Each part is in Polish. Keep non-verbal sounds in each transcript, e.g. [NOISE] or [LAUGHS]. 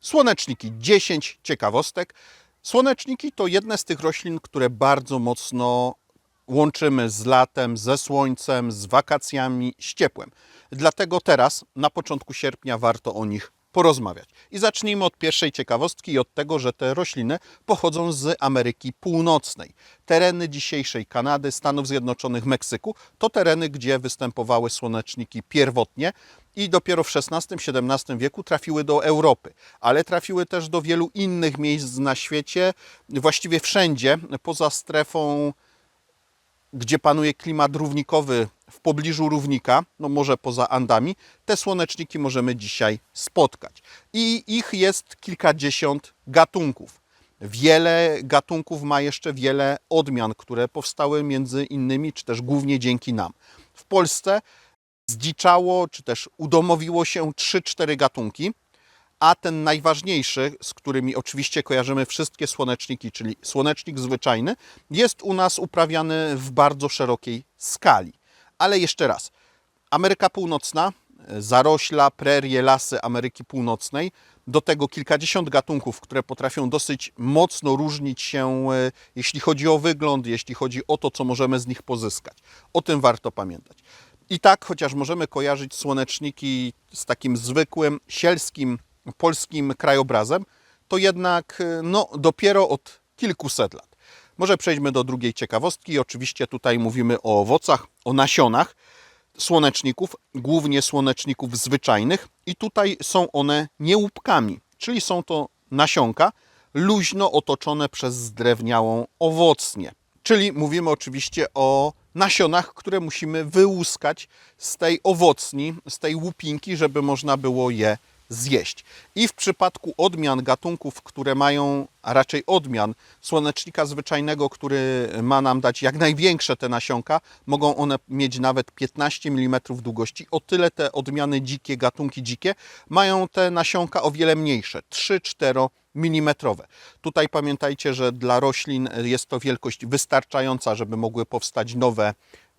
Słoneczniki 10 ciekawostek. Słoneczniki to jedne z tych roślin, które bardzo mocno łączymy z latem, ze słońcem, z wakacjami, z ciepłem. Dlatego teraz, na początku sierpnia, warto o nich porozmawiać. I zacznijmy od pierwszej ciekawostki i od tego, że te rośliny pochodzą z Ameryki Północnej. Tereny dzisiejszej Kanady, Stanów Zjednoczonych, Meksyku to tereny, gdzie występowały słoneczniki pierwotnie i dopiero w XVI-XVII wieku trafiły do Europy, ale trafiły też do wielu innych miejsc na świecie, właściwie wszędzie, poza strefą gdzie panuje klimat równikowy w pobliżu równika, no może poza Andami, te słoneczniki możemy dzisiaj spotkać. I ich jest kilkadziesiąt gatunków. Wiele gatunków ma jeszcze wiele odmian, które powstały między innymi, czy też głównie dzięki nam. W Polsce zdziczało, czy też udomowiło się 3-4 gatunki, a ten najważniejszy, z którymi oczywiście kojarzymy wszystkie słoneczniki, czyli słonecznik zwyczajny, jest u nas uprawiany w bardzo szerokiej skali. Ale jeszcze raz, Ameryka Północna, zarośla, prerie, lasy Ameryki Północnej, do tego kilkadziesiąt gatunków, które potrafią dosyć mocno różnić się, e, jeśli chodzi o wygląd, jeśli chodzi o to, co możemy z nich pozyskać. O tym warto pamiętać. I tak, chociaż możemy kojarzyć słoneczniki z takim zwykłym, sielskim, polskim krajobrazem, to jednak e, no, dopiero od kilkuset lat. Może przejdźmy do drugiej ciekawostki. Oczywiście tutaj mówimy o owocach, o nasionach słoneczników, głównie słoneczników zwyczajnych i tutaj są one nie łupkami, czyli są to nasionka luźno otoczone przez zdrewniałą owocnię. Czyli mówimy oczywiście o nasionach, które musimy wyłuskać z tej owocni, z tej łupinki, żeby można było je zjeść. I w przypadku odmian gatunków, które mają, a raczej odmian słonecznika zwyczajnego, który ma nam dać jak największe te nasionka, mogą one mieć nawet 15 mm długości. O tyle te odmiany dzikie, gatunki dzikie, mają te nasionka o wiele mniejsze, 3-4 mm. Tutaj pamiętajcie, że dla roślin jest to wielkość wystarczająca, żeby mogły powstać nowe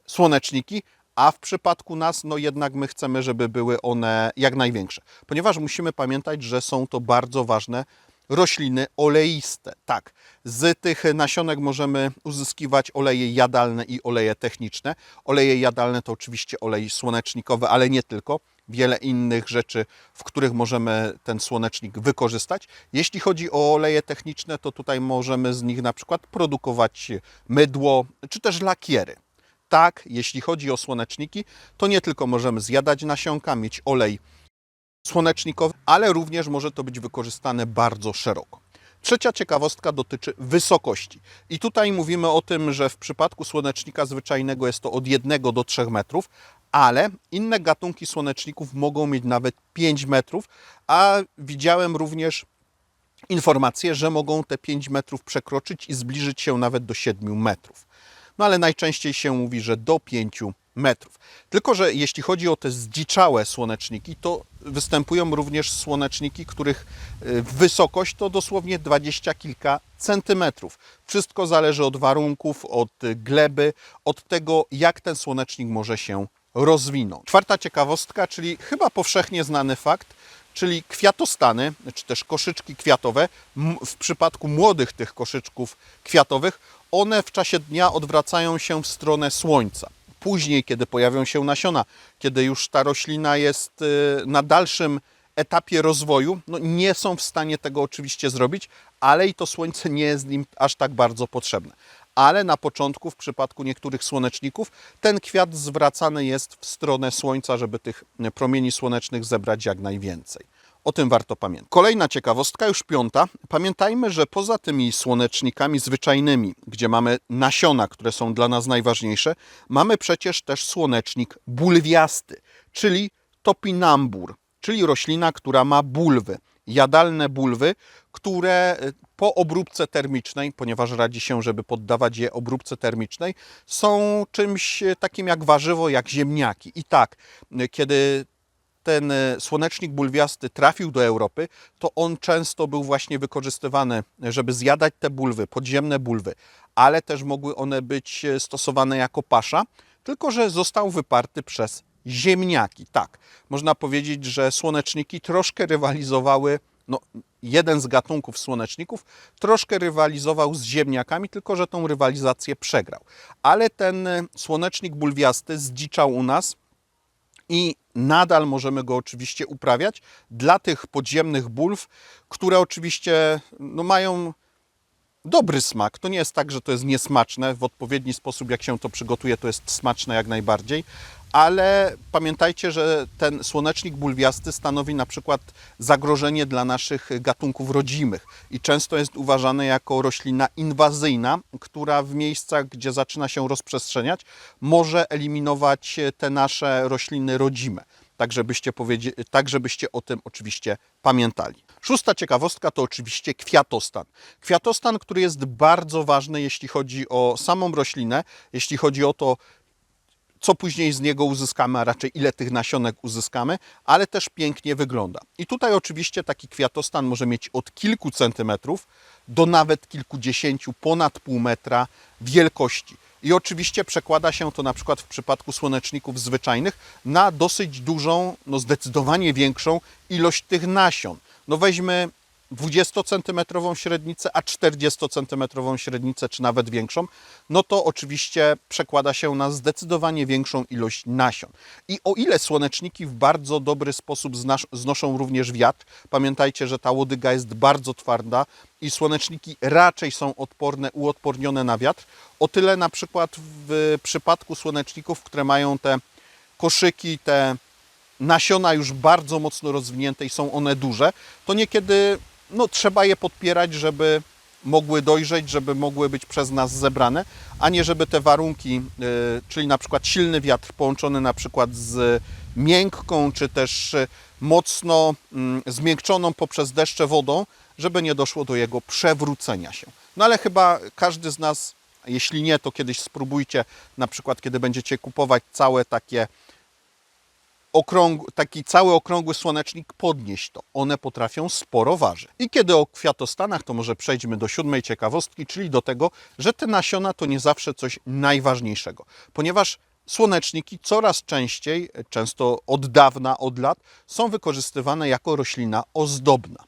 słoneczniki, a w przypadku nas, no jednak my chcemy, żeby były one jak największe, ponieważ musimy pamiętać, że są to bardzo ważne rośliny oleiste. Tak, z tych nasionek możemy uzyskiwać oleje jadalne i oleje techniczne. Oleje jadalne to oczywiście olej słonecznikowy, ale nie tylko. Wiele innych rzeczy, w których możemy ten słonecznik wykorzystać. Jeśli chodzi o oleje techniczne, to tutaj możemy z nich na przykład produkować mydło czy też lakiery tak, jeśli chodzi o słoneczniki, to nie tylko możemy zjadać nasionka, mieć olej słonecznikowy, ale również może to być wykorzystane bardzo szeroko. Trzecia ciekawostka dotyczy wysokości. I tutaj mówimy o tym, że w przypadku słonecznika zwyczajnego jest to od 1 do 3 metrów, ale inne gatunki słoneczników mogą mieć nawet 5 metrów, a widziałem również informacje, że mogą te 5 metrów przekroczyć i zbliżyć się nawet do 7 metrów no ale najczęściej się mówi, że do 5 metrów. Tylko, że jeśli chodzi o te zdziczałe słoneczniki, to występują również słoneczniki, których y, wysokość to dosłownie dwadzieścia kilka centymetrów. Wszystko zależy od warunków, od gleby, od tego, jak ten słonecznik może się rozwinąć. Czwarta ciekawostka, czyli chyba powszechnie znany fakt, czyli kwiatostany, czy też koszyczki kwiatowe, w przypadku młodych tych koszyczków kwiatowych, one w czasie dnia odwracają się w stronę słońca. Później, kiedy pojawią się nasiona, kiedy już ta roślina jest y, na dalszym etapie rozwoju, no nie są w stanie tego oczywiście zrobić, ale i to słońce nie jest im aż tak bardzo potrzebne. Ale na początku, w przypadku niektórych słoneczników, ten kwiat zwracany jest w stronę słońca, żeby tych promieni słonecznych zebrać jak najwięcej. O tym warto pamiętać. Kolejna ciekawostka, już piąta. Pamiętajmy, że poza tymi słonecznikami zwyczajnymi, gdzie mamy nasiona, które są dla nas najważniejsze, mamy przecież też słonecznik bulwiasty, czyli topinambur, czyli roślina, która ma bulwy, jadalne bulwy, które y, po obróbce termicznej, ponieważ radzi się, żeby poddawać je obróbce termicznej, są czymś y, takim jak warzywo, jak ziemniaki. I tak, y, kiedy ten e, słonecznik bulwiasty trafił do Europy, to on często był właśnie wykorzystywany, żeby zjadać te bulwy, podziemne bulwy, ale też mogły one być e, stosowane jako pasza, tylko że został wyparty przez ziemniaki. Tak, można powiedzieć, że słoneczniki troszkę rywalizowały, no jeden z gatunków słoneczników troszkę rywalizował z ziemniakami, tylko że tą rywalizację przegrał. Ale ten y, słonecznik bulwiasty zdziczał u nas i nadal możemy go oczywiście uprawiać dla tych podziemnych bulw, które oczywiście no, mają dobry smak. To nie jest tak, że to jest niesmaczne. W odpowiedni sposób, jak się to przygotuje, to jest smaczne jak najbardziej. Ale pamiętajcie, że ten słonecznik bulwiasty stanowi na przykład zagrożenie dla naszych gatunków rodzimych i często jest uważany jako roślina inwazyjna, która w miejscach, gdzie zaczyna się rozprzestrzeniać, może eliminować te nasze rośliny rodzime. Tak żebyście, tak, żebyście o tym oczywiście pamiętali. Szósta ciekawostka to oczywiście kwiatostan. Kwiatostan, który jest bardzo ważny, jeśli chodzi o samą roślinę, jeśli chodzi o to, co później z niego uzyskamy, a raczej ile tych nasionek uzyskamy, ale też pięknie wygląda. I tutaj oczywiście taki kwiatostan może mieć od kilku centymetrów do nawet kilkudziesięciu, ponad pół metra wielkości. I oczywiście przekłada się to na przykład w przypadku słoneczników zwyczajnych na dosyć dużą, no zdecydowanie większą ilość tych nasion. No weźmy 20-centymetrową średnicę, a 40-centymetrową średnicę, czy nawet większą, no to oczywiście przekłada się na zdecydowanie większą ilość nasion. I o ile słoneczniki w bardzo dobry sposób znoszą również wiatr, pamiętajcie, że ta łodyga jest bardzo twarda i słoneczniki raczej są odporne, uodpornione na wiatr, o tyle na przykład w przypadku słoneczników, które mają te koszyki, te nasiona już bardzo mocno rozwinięte i są one duże, to niekiedy no, trzeba je podpierać, żeby mogły dojrzeć, żeby mogły być przez nas zebrane, a nie żeby te warunki, y, czyli na przykład silny wiatr połączony na przykład z miękką, czy też mocno mm, zmiękczoną poprzez deszcze wodą, żeby nie doszło do jego przewrócenia się. No ale chyba każdy z nas, jeśli nie, to kiedyś spróbujcie, na przykład kiedy będziecie kupować całe takie okrąg, taki cały okrągły słonecznik podnieść to. One potrafią sporo ważyć. I kiedy o kwiatostanach, to może przejdźmy do siódmej ciekawostki, czyli do tego, że te nasiona to nie zawsze coś najważniejszego, ponieważ słoneczniki coraz częściej, często od dawna, od lat, są wykorzystywane jako roślina ozdobna.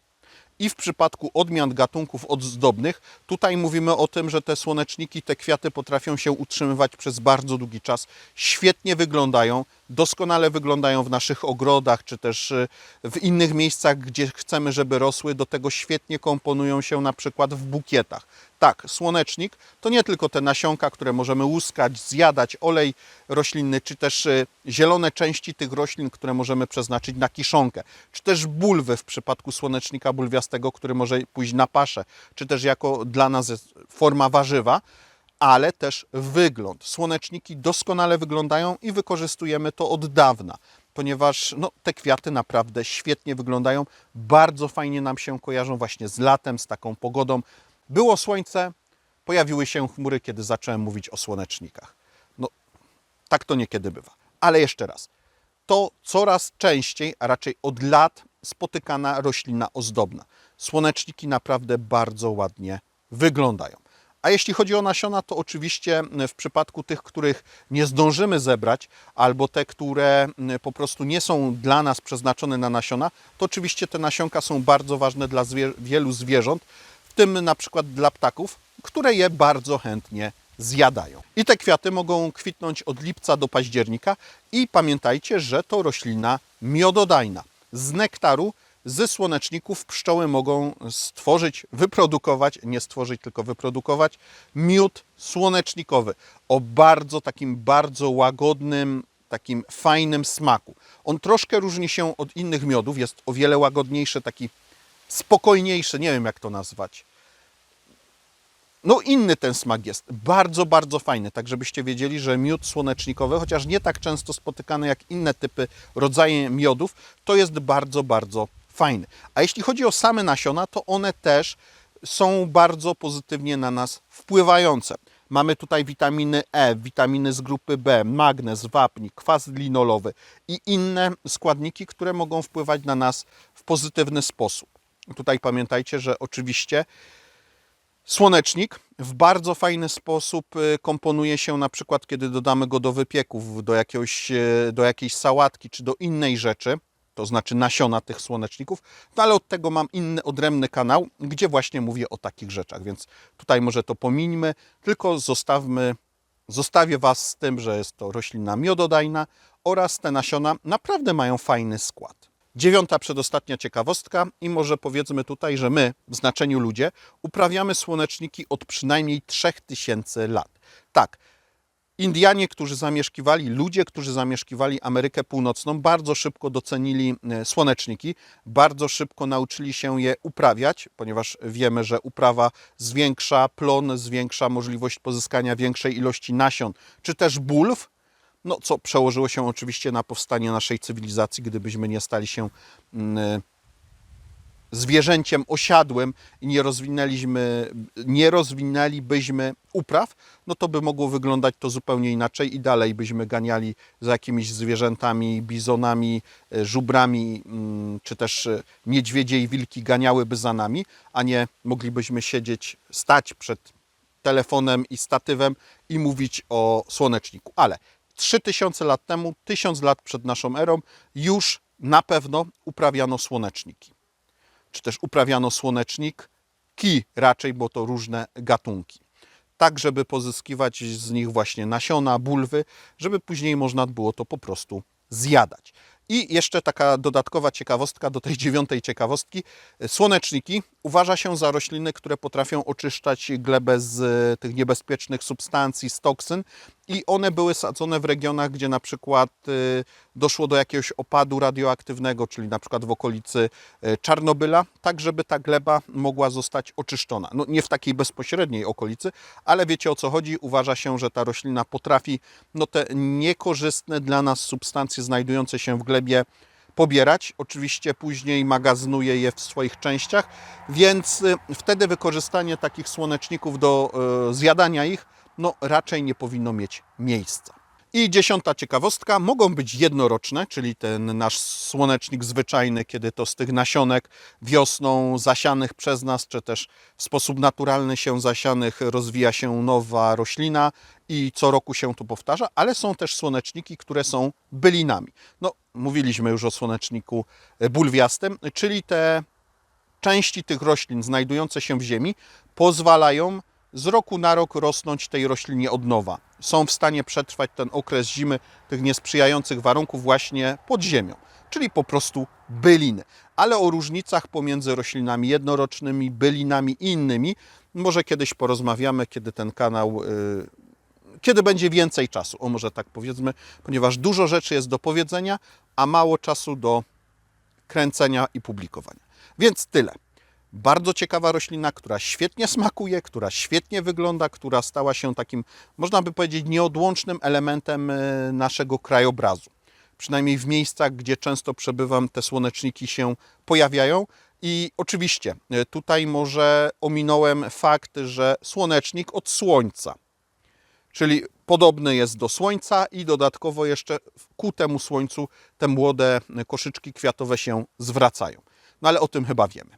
I w przypadku odmian gatunków ozdobnych, tutaj mówimy o tym, że te słoneczniki, te kwiaty potrafią się utrzymywać przez bardzo długi czas, świetnie wyglądają, doskonale wyglądają w naszych ogrodach, czy też y, w innych miejscach, gdzie chcemy, żeby rosły. Do tego świetnie komponują się na przykład w bukietach. Tak, słonecznik to nie tylko te nasionka, które możemy łuskać, zjadać, olej roślinny, czy też y, zielone części tych roślin, które możemy przeznaczyć na kiszonkę, czy też bulwy w przypadku słonecznika bulwiastego, który może pójść na paszę, czy też jako dla nas forma warzywa, ale też wygląd. Słoneczniki doskonale wyglądają i wykorzystujemy to od dawna, ponieważ no, te kwiaty naprawdę świetnie wyglądają, bardzo fajnie nam się kojarzą właśnie z latem, z taką pogodą. Było słońce, pojawiły się chmury, kiedy zacząłem mówić o słonecznikach. No, tak to niekiedy bywa. Ale jeszcze raz, to coraz częściej, a raczej od lat spotykana roślina ozdobna. Słoneczniki naprawdę bardzo ładnie wyglądają. A jeśli chodzi o nasiona, to oczywiście w przypadku tych, których nie zdążymy zebrać, albo te, które mm, po prostu nie są dla nas przeznaczone na nasiona, to oczywiście te nasionka są bardzo ważne dla wielu zwierząt, w tym na przykład dla ptaków, które je bardzo chętnie zjadają. I te kwiaty mogą kwitnąć od lipca do października i pamiętajcie, że to roślina miododajna. Z nektaru ze słoneczników pszczoły mogą stworzyć, wyprodukować, nie stworzyć, tylko wyprodukować miód słonecznikowy o bardzo takim bardzo łagodnym, takim fajnym smaku. On troszkę różni się od innych miodów, jest o wiele łagodniejszy, taki spokojniejszy, nie wiem jak to nazwać. No inny ten smak jest, bardzo, bardzo fajny, tak żebyście wiedzieli, że miód słonecznikowy, chociaż nie tak często spotykany jak inne typy, rodzaje miodów, to jest bardzo, bardzo fajny. A jeśli chodzi o same nasiona, to one też są bardzo pozytywnie na nas wpływające. Mamy tutaj witaminy E, witaminy z grupy B, magnez, wapń, kwas linolowy i inne składniki, które mogą wpływać na nas w pozytywny sposób. Tutaj pamiętajcie, że oczywiście Słonecznik w bardzo fajny sposób y, komponuje się na przykład, kiedy dodamy go do wypieków, do, jakiegoś, y, do jakiejś sałatki czy do innej rzeczy. To znaczy nasiona tych słoneczników, no ale od tego mam inny, odrębny kanał, gdzie właśnie mówię o takich rzeczach, więc tutaj może to pomińmy, tylko zostawmy, zostawię Was z tym, że jest to roślina miododajna oraz te nasiona naprawdę mają fajny skład. Dziewiąta, przedostatnia ciekawostka i może powiedzmy tutaj, że my, w znaczeniu ludzie, uprawiamy słoneczniki od przynajmniej 3000 lat. Tak, Indianie, którzy zamieszkiwali, ludzie, którzy zamieszkiwali Amerykę Północną, bardzo szybko docenili e, słoneczniki, bardzo szybko nauczyli się je uprawiać, ponieważ wiemy, że uprawa zwiększa plon, zwiększa możliwość pozyskania większej ilości nasion, czy też bulw, no, co przełożyło się oczywiście na powstanie naszej cywilizacji, gdybyśmy nie stali się mm, zwierzęciem osiadłym i nie rozwinęliśmy, nie rozwinęlibyśmy upraw, no to by mogło wyglądać to zupełnie inaczej i dalej byśmy ganiali za jakimiś zwierzętami, bizonami, e, żubrami, mm, czy też e, niedźwiedzie i wilki ganiałyby za nami, a nie moglibyśmy siedzieć, stać przed telefonem i statywem i mówić o słoneczniku. Ale 3000 lat temu, 1000 lat przed naszą erą, już na pewno uprawiano słoneczniki czy też uprawiano słonecznik, ki raczej, bo to różne gatunki. Tak, żeby pozyskiwać z nich właśnie nasiona, bulwy, żeby później można było to po prostu zjadać. I jeszcze taka dodatkowa ciekawostka do tej [LAUGHS] dziewiątej ciekawostki. Słoneczniki uważa się za rośliny, które potrafią oczyszczać glebę z tych niebezpiecznych substancji, z toksyn i one były sadzone w regionach, gdzie na przykład y, doszło do jakiegoś opadu radioaktywnego, czyli na przykład w okolicy y, Czarnobyla, tak żeby ta gleba mogła zostać oczyszczona. No nie w takiej bezpośredniej okolicy, ale wiecie o co chodzi. Uważa się, że ta roślina potrafi no, te niekorzystne dla nas substancje znajdujące się w glebie pobierać. Oczywiście później magazynuje je w swoich częściach, więc y, wtedy wykorzystanie takich słoneczników do zjadania ich no raczej nie powinno mieć miejsca. I dziesiąta ciekawostka, mogą być jednoroczne, czyli ten nasz słonecznik zwyczajny, kiedy to z tych nasionek wiosną zasianych przez nas, czy też w sposób naturalny się zasianych rozwija się nowa roślina i co roku się to powtarza, ale są też słoneczniki, które są bylinami. No, mówiliśmy już o słoneczniku bulwiastym, czyli te części tych roślin znajdujące się w ziemi pozwalają z roku na rok rosnąć tej roślinie od nowa. Są w stanie przetrwać ten okres zimy, tych niesprzyjających warunków właśnie pod ziemią, czyli po prostu byliny. Ale o różnicach pomiędzy roślinami jednorocznymi, bylinami i innymi może kiedyś porozmawiamy, kiedy ten kanał, yy, kiedy będzie więcej czasu, o może tak powiedzmy, ponieważ dużo rzeczy jest do powiedzenia, a mało czasu do kręcenia i publikowania. Więc tyle. Bardzo ciekawa roślina, która świetnie smakuje, która świetnie wygląda, która stała się takim, można by powiedzieć, nieodłącznym elementem e, naszego krajobrazu. Przynajmniej w miejscach, gdzie często przebywam, te słoneczniki się pojawiają. I oczywiście e, tutaj może ominąłem fakt, że słonecznik od słońca, czyli podobny jest do słońca i dodatkowo jeszcze ku temu słońcu te młode koszyczki kwiatowe się zwracają. No ale o tym chyba wiemy.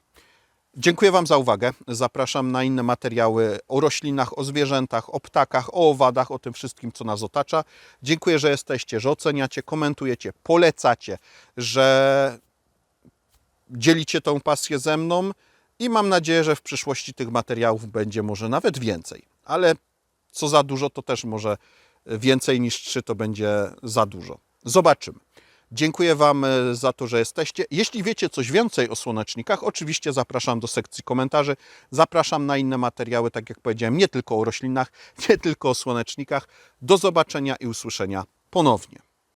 Dziękuję Wam za uwagę. Zapraszam na inne materiały o roślinach, o zwierzętach, o ptakach, o owadach, o tym wszystkim, co nas otacza. Dziękuję, że jesteście, że oceniacie, komentujecie, polecacie, że dzielicie tą pasję ze mną i mam nadzieję, że w przyszłości tych materiałów będzie może nawet więcej. Ale co za dużo, to też może więcej niż trzy to będzie za dużo. Zobaczymy. Dziękuję Wam e, za to, że jesteście. Jeśli wiecie coś więcej o słonecznikach, oczywiście zapraszam do sekcji komentarzy. Zapraszam na inne materiały, tak jak powiedziałem, nie tylko o roślinach, [LAUGHS] nie tylko o słonecznikach. Do zobaczenia i usłyszenia ponownie.